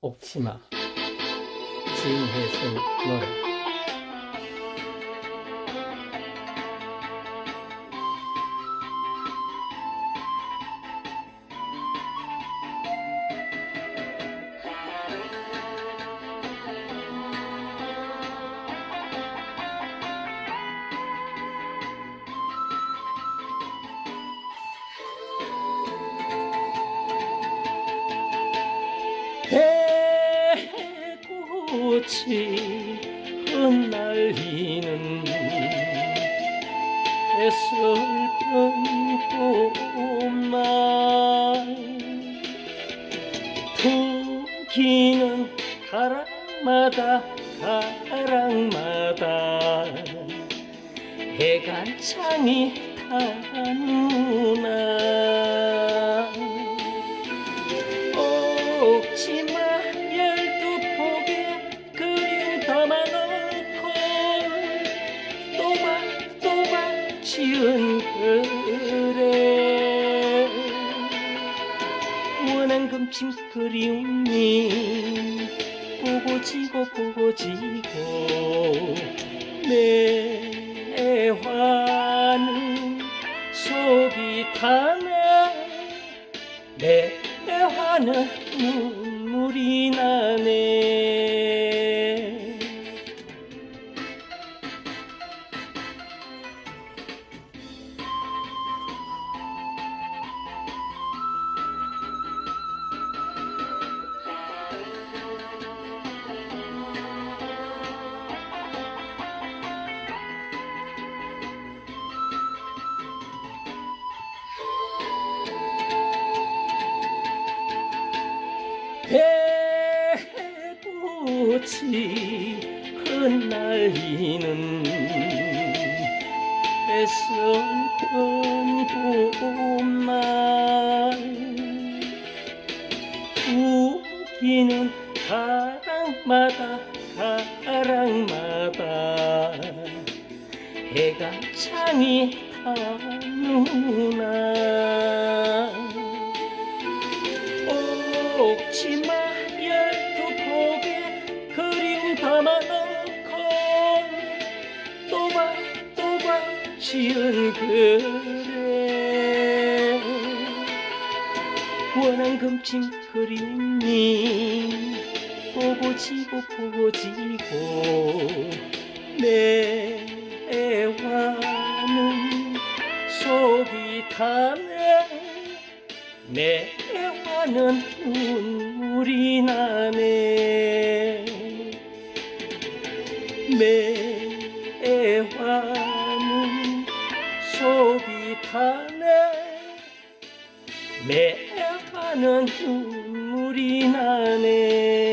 옥치마 진혜성 노래 꽃이 흩날리는 슬픈 봄날 두기는 가랑마다 가랑마다 해간창이 타누나 지은 그래. 원한 금침 그리움이 보고 지고 보고 지고 내 화는 속이 타네. 내 화는 눈물이 나네 배꽃이 흩날리는 슬픈 봄날 우기는 가랑마다 가랑마다 해가 창이 타누나 옥치마 열두 폭에 그림 담아놓고 또박또박 지은 그래. 원한 금침 그림이 보고 지고 보고 지고 내 화는 속이 타네 내 화는 눈물이 나네 내 화는 속이 타네 내 화는 눈물이 나네